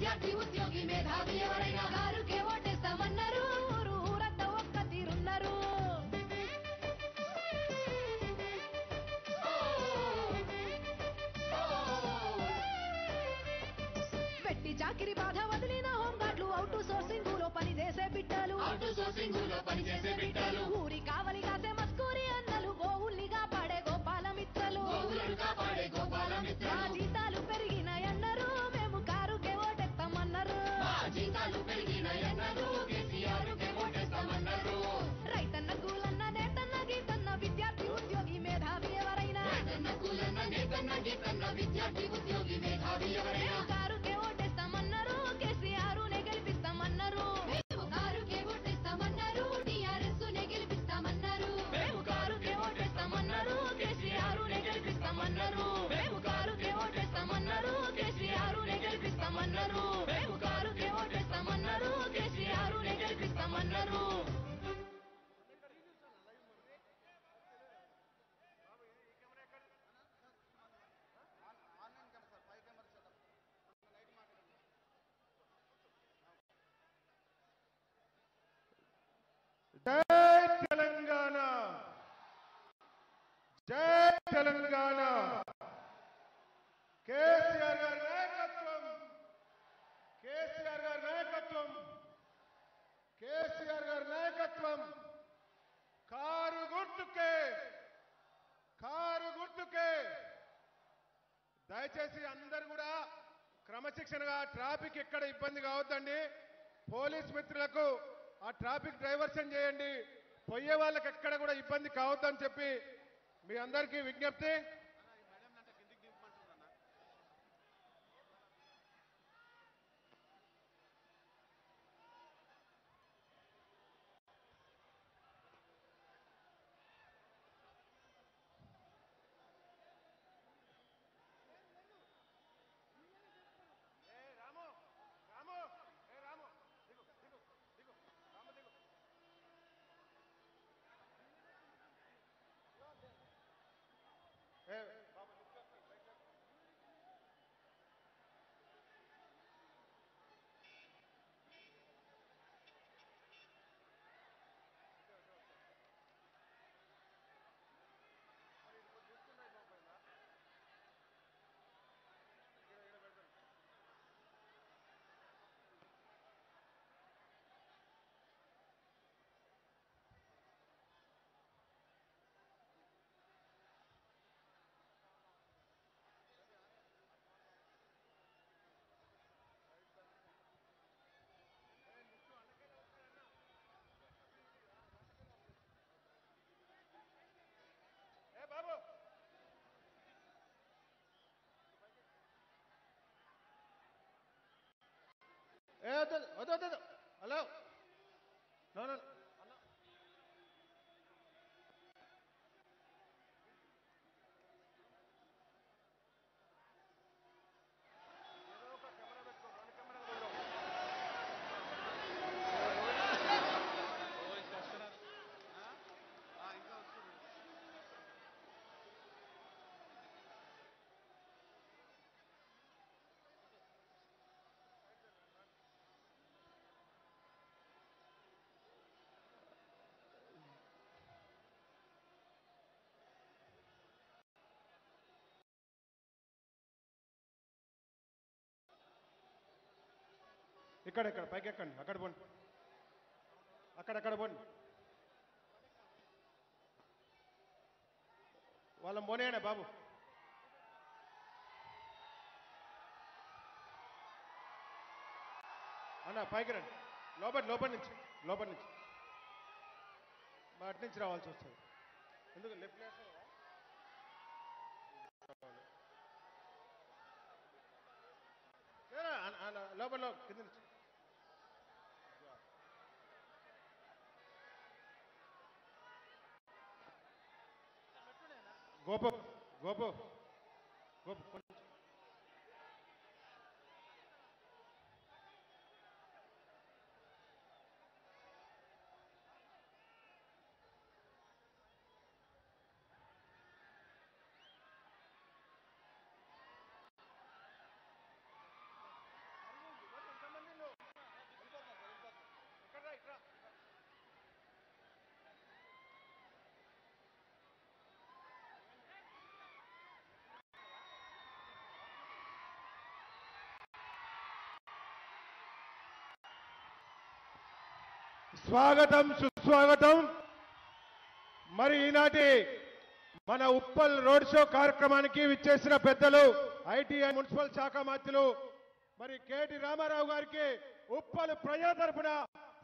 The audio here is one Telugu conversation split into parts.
నేతన్న విద్యార్థి ఉద్యోగి మేధావి ఎవరైనా కారుకే ఓటేస్తామన్నారు. ఊరు ఊరంతా ఒక్క తీరున్నారు. పెట్టి చాకిరి బాధ వదిలిన హోంగార్డులు అవుట్ సోర్సింగ్లో పనిచేసే బిడ్డలు. అవుట్ సోర్సింగ్లో పనిచేసే బిడ్డలు. గీతన్న విద్యార్థి ఉద్యోగి జై తెలంగాణ. జై తెలంగాణ. కేసీఆర్ గారి నాయకత్వం. కేసీఆర్ గారి నాయకత్వం. కేసీఆర్ గారి నాయకత్వం. కారు గుర్తుకే. కారు గుర్తుకే. దయచేసి అందరు కూడా క్రమశిక్షణగా ట్రాఫిక్ ఎక్కడ ఇబ్బంది కావద్దండి. పోలీస్ మిత్రులకు ఆ ట్రాఫిక్ డైవర్షన్ చేయండి? పోయే వాళ్ళకి ఎక్కడ కూడా ఇబ్బంది కావద్దని చెప్పి మీ అందరికీ విజ్ఞప్తి. Eh, ito, ito, ito. Hello? No, no, no. ఇక్కడ ఇక్కడ పైకి ఎక్కండి అక్కడ పోండి. అక్కడక్కడ పోండి. వాళ్ళం మోనేనా బాబు. అన్న పైకి రండి. లోపలి లోపలి నుంచి లోపలి నుంచి. మా అటు నుంచి రావాల్సి వస్తుంది. ఎందుకు? లెఫ్ట్ అన్న- లోపల కింద నుంచి. గోపు గోపు గోపు స్వాగతం సుస్వాగతం. మరి ఈనాటి మన ఉప్పల్ రోడ్ షో కార్యక్రమానికి విచ్చేసిన పెద్దలు ఐటీఐ మున్సిపల్ శాఖ మంత్రులు మరి కేటి రామారావు గారికి ఉప్పల్ ప్రజా తరపున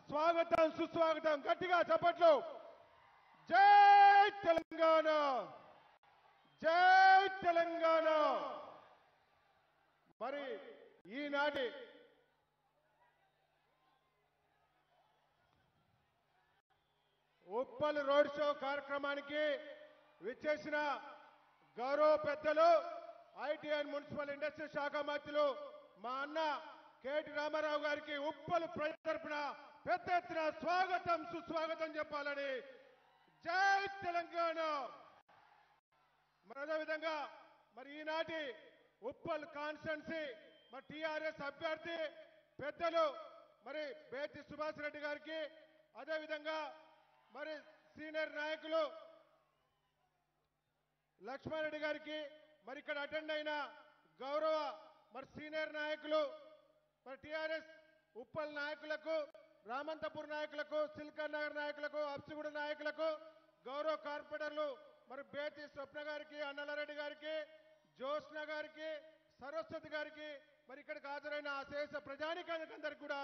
స్వాగతం సుస్వాగతం. గట్టిగా చప్పట్లు. జై తెలంగాణ! జై తెలంగాణ! మరి ఈనాటి ఉప్పల్ రోడ్ షో కార్యక్రమానికి విచ్చేసిన గౌరవ పెద్దలు ఐటీ అండ్ మున్సిపల్ ఇండస్ట్రీ శాఖ మంత్రులు మా అన్న కేటి రామారావు గారికి ఉప్పలు ప్రజల తరఫున పెద్ద ఎత్తున స్వాగతం సుస్వాగతం చెప్పాలని జై తెలంగాణ. మరి అదేవిధంగా మరి ఈనాటి ఉప్పల్ కాన్స్టెన్సీ మరి టీఆర్ఎస్ అభ్యర్థి పెద్దలు మరి బేతి సుభాష్ రెడ్డి గారికి అదేవిధంగా మరి సీనియర్ నాయకులు లక్ష్మారెడ్డి గారికి మరి ఇక్కడ అటెండ్ అయిన గౌరవ మరి సీనియర్ నాయకులు మరి టిఆర్ఎస్ ఉప్పల్ నాయకులకు రామంతపూర్ నాయకులకు సిల్కర్ నగర్ నాయకులకు అప్సిగూడ నాయకులకు గౌరవ కార్పొరేటర్లు మరి బేతి స్వప్న గారికి అన్నలారెడ్డి గారికి జ్యోత్స్న గారికి సరస్వతి గారికి మరి ఇక్కడికి హాజరైన ఆ శేష ప్రజానికానికందరికి కూడా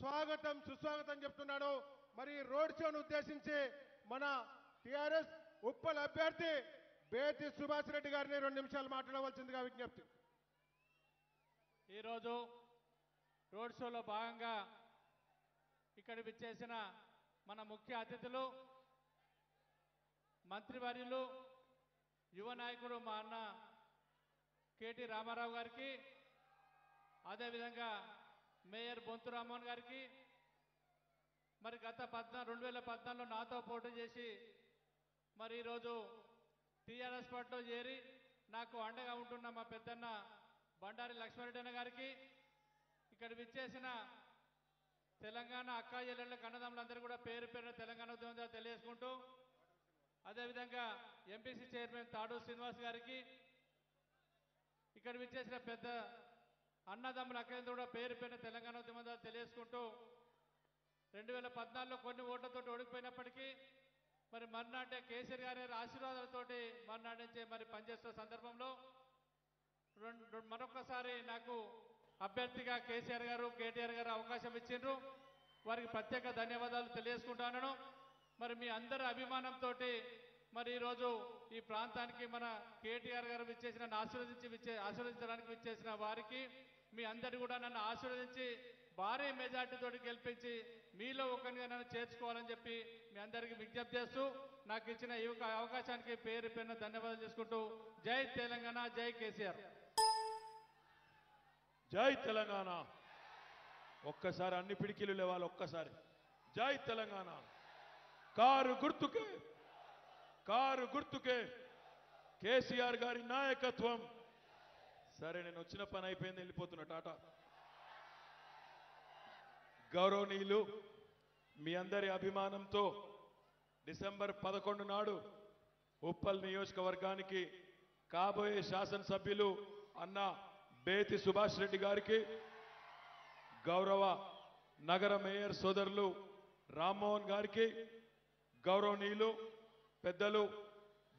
స్వాగతం సుస్వాగతం చెప్తున్నాను. మరి రోడ్ షోను ఉద్దేశించి మన టిఆర్ఎస్ ఉప్పల్ అభ్యర్థి బేతి సుభాష్ రెడ్డి గారిని రెండు నిమిషాలు మాట్లాడవలసిందిగా విజ్ఞప్తి. ఈరోజు రోడ్ షోలో భాగంగా ఇక్కడ విచ్చేసిన మన ముఖ్య అతిథులు మంత్రివర్యులు యువ నాయకుడు మా అన్న కేటీ రామారావు గారికి అదేవిధంగా మేయర్ బొంతు రామ్మోహన్ గారికి మరి గత పద్నా రెండు వేల పద్నాలుగులో నాతో పోటీ చేసి మరి ఈరోజు టీఆర్ఎస్ పార్టీలో చేరి నాకు అండగా ఉంటున్న మా పెద్దన్న బండారి లక్ష్మారెడ్డి గారికి ఇక్కడ విచ్చేసిన తెలంగాణ అక్కా చెల్లెళ్ళ కన్నదమ్ములందరూ కూడా పేరు పేరున తెలంగాణ ఉద్యమం తెలియజేసుకుంటూ అదేవిధంగా ఎంపీసీ చైర్మన్ తాడు శ్రీనివాస్ గారికి ఇక్కడ విచ్చేసిన పెద్ద అన్నదమ్ముల అక్కలందరూ కూడా పేరు పేరున తెలంగాణ ఉద్యమం తెలియజేసుకుంటూ రెండు వేల పద్నాలుగులో కొన్ని ఓట్లతో ఓడిపోయినప్పటికీ మరి మర్నాటే కేసీఆర్ గారి ఆశీర్వాదాలతోటి మర్నాటి నుంచి మరి పనిచేస్తున్న సందర్భంలో మరొకసారి నాకు అభ్యర్థిగా కేసీఆర్ గారు కేటీఆర్ గారు అవకాశం ఇచ్చిండ్రు. వారికి ప్రత్యేక ధన్యవాదాలు తెలియజేసుకుంటాను మరి మీ అందరి అభిమానంతో మరి ఈరోజు ఈ ప్రాంతానికి మన కేటీఆర్ గారు విచ్చేసిన ఆశీర్వదించి ఆశీర్వదించడానికి విచ్చేసిన వారికి మీ అందరు కూడా నన్ను ఆశీర్వదించి భారీ మెజార్టీతో గెలిపించి మీలో ఒకరిగా నన్ను చేర్చుకోవాలని చెప్పి మీ అందరికీ విజ్ఞప్తి చేస్తూ నాకు ఇచ్చిన ఈ అవకాశానికి పేరు పేరున ధన్యవాదాలు చేసుకుంటూ జై తెలంగాణ జై కేసీఆర్. జై తెలంగాణ. ఒక్కసారి అన్ని పిడికిలు లేవాలి ఒక్కసారి. జై తెలంగాణ. కారు గుర్తుకే కారు గుర్తుకే కేసీఆర్ గారి నాయకత్వం. సరే నేను వచ్చిన పని అయిపోయింది వెళ్ళిపోతున్నా. టాటా. గౌరవనీయులు మీ అందరి అభిమానంతో డిసెంబర్ పదకొండు నాడు ఉప్పల్ నియోజకవర్గానికి కాబోయే శాసనసభ్యులు అన్న బేతి సుభాష్ రెడ్డి గారికి గౌరవ నగర మేయర్ సోదరులు రామ్మోహన్ గారికి గౌరవనీయులు పెద్దలు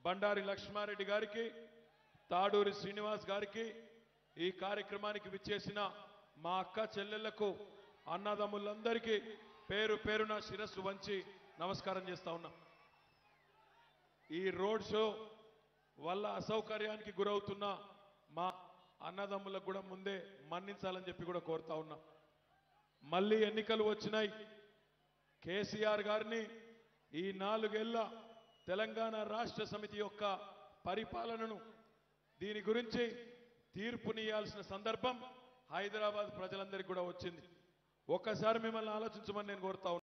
బండారి లక్ష్మారెడ్డి గారికి తాడూరి శ్రీనివాస్ గారికి ఈ కార్యక్రమానికి విచ్చేసిన మా అక్క చెల్లెళ్ళకు అన్నదమ్ములందరికీ పేరు పేరున శిరస్సు వంచి నమస్కారం చేస్తా ఉన్నా. ఈ రోడ్ షో వల్ల అసౌకర్యానికి గురవుతున్న మా అన్నదమ్ములకు కూడా ముందే మన్నించాలని చెప్పి కూడా కోరుతా ఉన్నా. మళ్ళీ ఎన్నికలు వచ్చినాయి. కేసీఆర్ గారిని ఈ నాలుగేళ్ళ తెలంగాణ రాష్ట్ర సమితి యొక్క పరిపాలనను దీని గురించి తీర్పునియాల్సిన సందర్భం హైదరాబాద్ ప్రజలందరికీ కూడా వచ్చింది. ఒక్కసారి మిమ్మల్ని ఆలోచించమని నేను కోరుతా